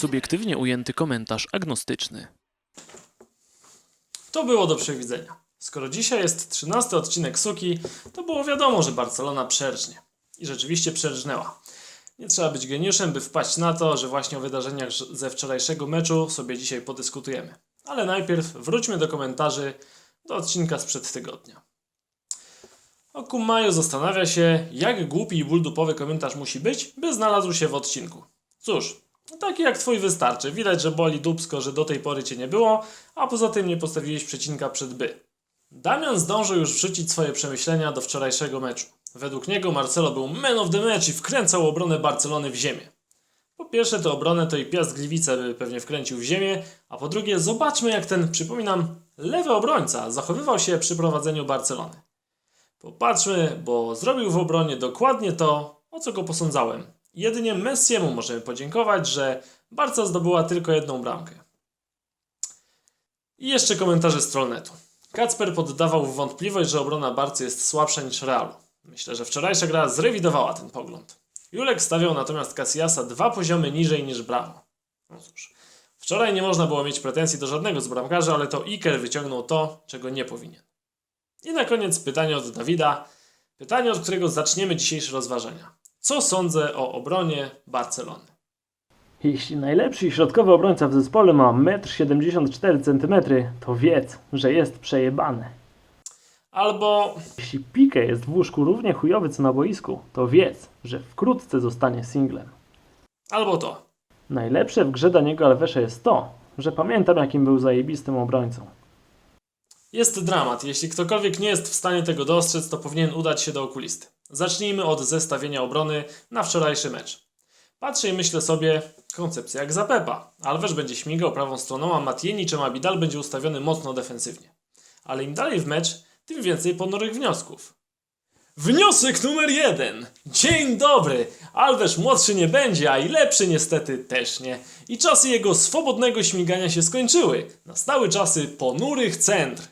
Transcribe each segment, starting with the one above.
subiektywnie ujęty komentarz agnostyczny. To było do przewidzenia. Skoro dzisiaj jest 13 odcinek Suki, to było wiadomo, że Barcelona przerżnie. I rzeczywiście przerżnęła. Nie trzeba być geniuszem, by wpaść na to, że właśnie o wydarzeniach ze wczorajszego meczu sobie dzisiaj podyskutujemy. Ale najpierw wróćmy do komentarzy do odcinka sprzed tygodnia. Okumaju zastanawia się, jak głupi i buldupowy komentarz musi być, by znalazł się w odcinku. Cóż, taki jak twój wystarczy. Widać, że boli dubsko, że do tej pory cię nie było, a poza tym nie postawiłeś przecinka przed by. Damian zdążył już wrzucić swoje przemyślenia do wczorajszego meczu. Według niego Marcelo był man of the match i wkręcał obronę Barcelony w ziemię. Po pierwsze, tę obronę to i Piast Gliwice by pewnie wkręcił w ziemię, a po drugie, zobaczmy jak ten, przypominam, lewy obrońca zachowywał się przy prowadzeniu Barcelony. Popatrzmy, bo zrobił w obronie dokładnie to, o co go posądzałem. Jedynie Messiemu możemy podziękować, że Barca zdobyła tylko jedną bramkę. I jeszcze komentarze z Trollnetu. Kacper poddawał w wątpliwość, że obrona Barcy jest słabsza niż Realu. Myślę, że wczorajsza gra zrewidowała ten pogląd. Julek stawiał natomiast Casillasa dwa poziomy niżej niż Bramo. No cóż, wczoraj nie można było mieć pretensji do żadnego z bramkarzy, ale to Iker wyciągnął to, czego nie powinien. I na koniec pytanie od Dawida. Pytanie, od którego zaczniemy dzisiejsze rozważania. Co sądzę o obronie Barcelony? Jeśli najlepszy środkowy obrońca w zespole ma 1,74 cm, to wiedz, że jest przejebany. Albo Jeśli Pique jest w łóżku równie chujowy co na boisku, to wiedz, że wkrótce zostanie singlem. Albo to. Najlepsze w grze Daniego Alvesa jest to, że pamiętam jakim był zajebistym obrońcą. Jest dramat. Jeśli ktokolwiek nie jest w stanie tego dostrzec, to powinien udać się do okulisty. Zacznijmy od zestawienia obrony na wczorajszy mecz. Patrzę i myślę sobie, koncepcja jak za Pepa. Alves będzie śmigał prawą stroną, a Matieni czy Abidal będzie ustawiony mocno defensywnie. Ale im dalej w mecz, tym więcej ponurych wniosków. Wniosek numer jeden. Dzień dobry. Alves młodszy nie będzie, a i lepszy niestety też nie. I czasy jego swobodnego śmigania się skończyły. Nastały czasy ponurych centr.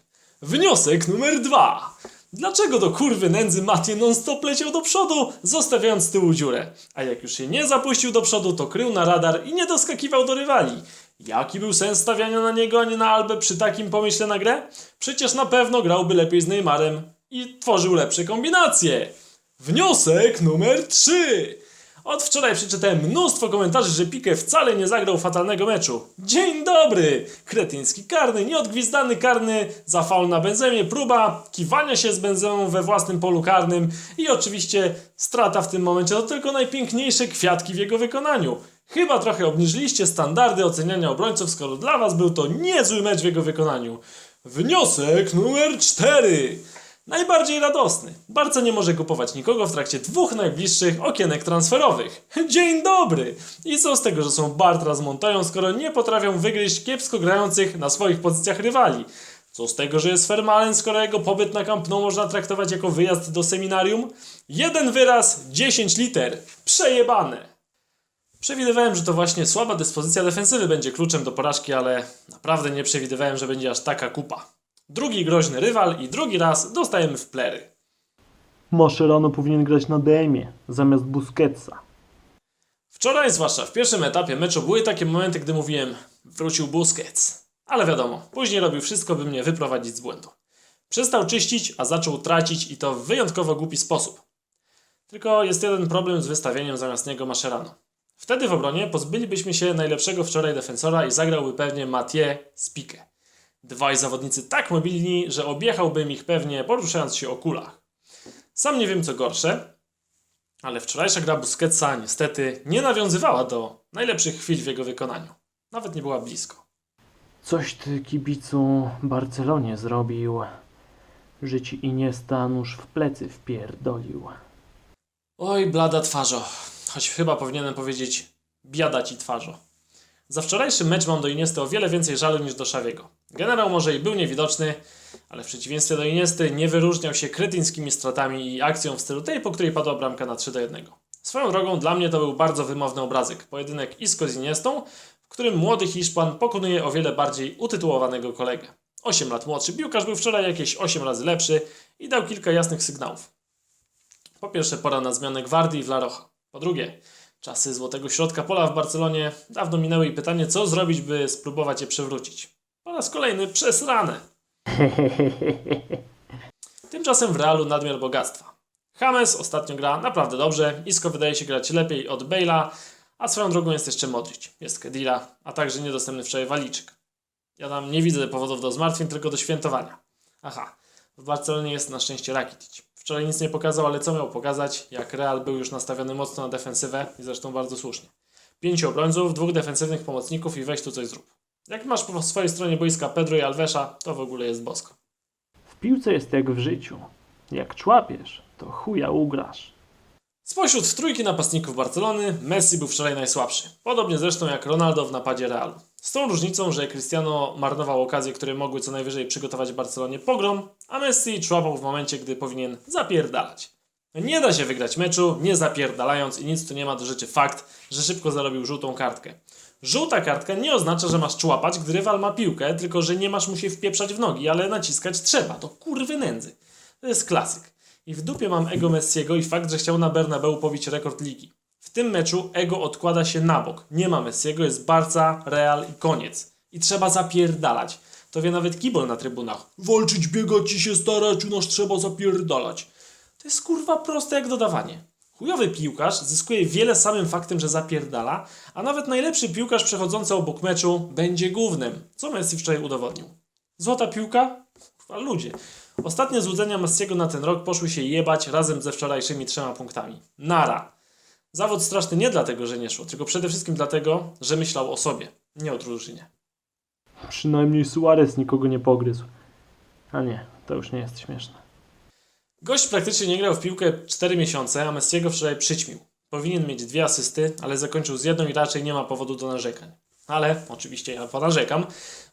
Wniosek numer dwa. Dlaczego do kurwy nędzy Matie non-stop leciał do przodu, zostawiając z tyłu dziurę? A jak już się nie zapuścił do przodu, to krył na radar i nie doskakiwał do rywali. Jaki był sens stawiania na niego, a nie na Albę przy takim pomyśle na grę? Przecież na pewno grałby lepiej z Neymarem i tworzył lepsze kombinacje. Wniosek numer 3. Od wczoraj przeczytałem mnóstwo komentarzy, że Pique wcale nie zagrał fatalnego meczu. Dzień dobry! Kretyński karny, nieodgwizdany karny za faul na Benzemie, próba kiwania się z Benzemą we własnym polu karnym i oczywiście strata w tym momencie to tylko najpiękniejsze kwiatki w jego wykonaniu. Chyba trochę obniżyliście standardy oceniania obrońców, skoro dla was był to niezły mecz w jego wykonaniu. Wniosek numer 4. Najbardziej radosny. Barca nie może kupować nikogo w trakcie dwóch najbliższych okienek transferowych. Dzień dobry! I co z tego, że są Bartra zmontają, skoro nie potrafią wygryźć kiepsko grających na swoich pozycjach rywali? Co z tego, że jest Fermalen, skoro jego pobyt na Camp Nou można traktować jako wyjazd do seminarium? Jeden wyraz, 10 liter. Przejebane! Przewidywałem, że to właśnie słaba dyspozycja defensywy będzie kluczem do porażki, ale naprawdę nie przewidywałem, że będzie aż taka kupa. Drugi groźny rywal i drugi raz dostajemy w plery. Mascherano powinien grać na DM-ie zamiast Busquetsa. Wczoraj, zwłaszcza w pierwszym etapie meczu, były takie momenty, gdy mówiłem wrócił Busquets. Ale wiadomo, później robił wszystko, by mnie wyprowadzić z błędu. Przestał czyścić, a zaczął tracić i to w wyjątkowo głupi sposób. Tylko jest jeden problem z wystawieniem zamiast niego Mascherano. Wtedy w obronie pozbylibyśmy się najlepszego wczoraj defensora i zagrałby pewnie Mathieu z Pique. Dwaj zawodnicy tak mobilni, że objechałbym ich pewnie poruszając się o kulach. Sam nie wiem co gorsze, ale wczorajsza gra Busquetsa niestety nie nawiązywała do najlepszych chwil w jego wykonaniu. Nawet nie była blisko. Coś ty kibicu Barcelonie zrobił, że ci Iniesta nóż w plecy wpierdolił. Oj, blada twarzo. Choć chyba powinienem powiedzieć biada ci twarzo. Za wczorajszy mecz mam do Iniesty o wiele więcej żalu niż do Szawiego. Generał może i był niewidoczny, ale w przeciwieństwie do Iniesty nie wyróżniał się kretyńskimi stratami i akcją w stylu tej, po której padła bramka na 3 do 1. Swoją drogą dla mnie to był bardzo wymowny obrazek. Pojedynek Isco z Iniestą, w którym młody Hiszpan pokonuje o wiele bardziej utytułowanego kolegę. 8 lat młodszy piłkarz był wczoraj jakieś 8 razy lepszy i dał kilka jasnych sygnałów. Po pierwsze, pora na zmianę gwardii w La Roja. Po drugie, Czasy złotego środka pola w Barcelonie dawno minęły i pytanie, co zrobić, by spróbować je przewrócić. Po raz kolejny przesrane. Tymczasem w Realu nadmiar bogactwa. James ostatnio gra naprawdę dobrze, Isco wydaje się grać lepiej od Bale'a, a swoją drogą jest jeszcze Modric, jest Kedira, a także niedostępny wczoraj Waliczek. Ja tam nie widzę powodów do zmartwień, tylko do świętowania. Aha, w Barcelonie jest na szczęście Rakitic. Wczoraj nic nie pokazał, ale co miał pokazać, jak Real był już nastawiony mocno na defensywę i zresztą bardzo słusznie. Pięciu obrońców, dwóch defensywnych pomocników i weź tu coś zrób. Jak masz po swojej stronie boiska Pedro i Alvesa, to w ogóle jest bosko. W piłce jest jak w życiu. Jak człapiesz, to chuja ugrasz. Spośród trójki napastników Barcelony, Messi był wczoraj najsłabszy. Podobnie zresztą jak Ronaldo w napadzie Realu. Z tą różnicą, że Cristiano marnował okazje, które mogły co najwyżej przygotować Barcelonie pogrom, a Messi człapał w momencie, gdy powinien zapierdalać. Nie da się wygrać meczu, nie zapierdalając i nic tu nie ma do rzeczy fakt, że szybko zarobił żółtą kartkę. Żółta kartka nie oznacza, że masz człapać, gdy rywal ma piłkę, tylko że nie masz mu się wpieprzać w nogi, ale naciskać trzeba. To kurwy nędzy. To jest klasyk. I w dupie mam ego Messiego i fakt, że chciał na Bernabeu pobić rekord ligi. W tym meczu ego odkłada się na bok. Nie ma Messiego, jest Barca, Real i koniec. I trzeba zapierdalać. To wie nawet kibol na trybunach. Walczyć, biegać i się starać, u nas trzeba zapierdalać. To jest kurwa proste jak dodawanie. Chujowy piłkarz zyskuje wiele samym faktem, że zapierdala, a nawet najlepszy piłkarz przechodzący obok meczu będzie głównym, co Messi wczoraj udowodnił. Złota piłka? Kurwa, ludzie. Ostatnie złudzenia Messiego na ten rok poszły się jebać razem ze wczorajszymi trzema punktami. Nara. Zawód straszny nie dlatego, że nie szło, tylko przede wszystkim dlatego, że myślał o sobie, nie o drużynie. Przynajmniej Suarez nikogo nie pogryzł. A nie, to już nie jest śmieszne. Gość praktycznie nie grał w piłkę 4 miesiące, a Messiego wczoraj przyćmił. Powinien mieć dwie asysty, ale zakończył z jedną i raczej nie ma powodu do narzekań. Ale oczywiście ja ponarzekam,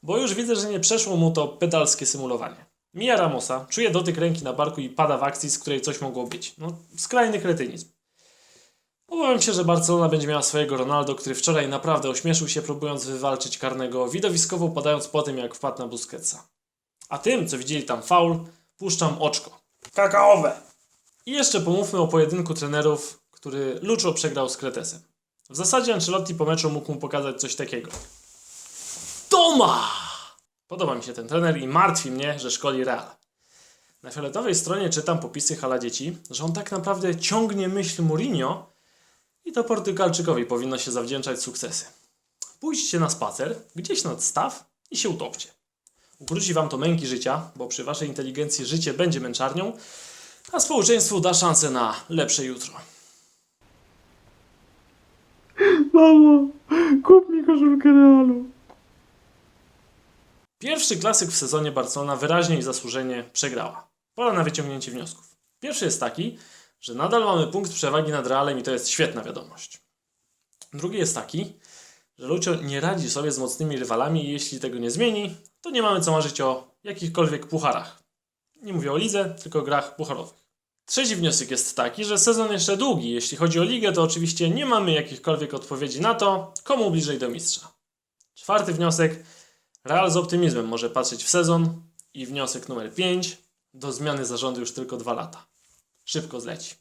bo już widzę, że nie przeszło mu to pedalskie symulowanie. Mija Ramosa, czuje dotyk ręki na barku i pada w akcji, z której coś mogło być. No, skrajny kretynizm. Obawiam się, że Barcelona będzie miała swojego Ronaldo, który wczoraj naprawdę ośmieszył się, próbując wywalczyć karnego, widowiskowo padając po tym, jak wpadł na Busquetsa. A tym, co widzieli tam faul, puszczam oczko. Kakaowe! I jeszcze pomówmy o pojedynku trenerów, który Lucho przegrał z Kretesem. W zasadzie Ancelotti po meczu mógł mu pokazać coś takiego. Toma! Podoba mi się ten trener i martwi mnie, że szkoli Real. Na fioletowej stronie czytam popisy hala dzieci, że on tak naprawdę ciągnie myśl Mourinho i to Portugalczykowi powinno się zawdzięczać sukcesy. Pójdźcie na spacer, gdzieś nad staw i się utopcie. Ukróci wam to męki życia, bo przy waszej inteligencji życie będzie męczarnią, a społeczeństwu da szansę na lepsze jutro. Mamo, kup mi koszulkę Realu. Pierwszy klasyk w sezonie Barcelona wyraźnie i zasłużenie przegrała. Pora na wyciągnięcie wniosków. Pierwszy jest taki, że nadal mamy punkt przewagi nad Realem i to jest świetna wiadomość. Drugi jest taki, że Lucio nie radzi sobie z mocnymi rywalami i jeśli tego nie zmieni, to nie mamy co marzyć o jakichkolwiek pucharach. Nie mówię o lidze, tylko o grach pucharowych. Trzeci wniosek jest taki, że sezon jeszcze długi. Jeśli chodzi o ligę, to oczywiście nie mamy jakichkolwiek odpowiedzi na to, komu bliżej do mistrza. Czwarty wniosek. Real z optymizmem może patrzeć w sezon. I wniosek numer 5. Do zmiany zarządu już tylko dwa lata. Szybko zleci.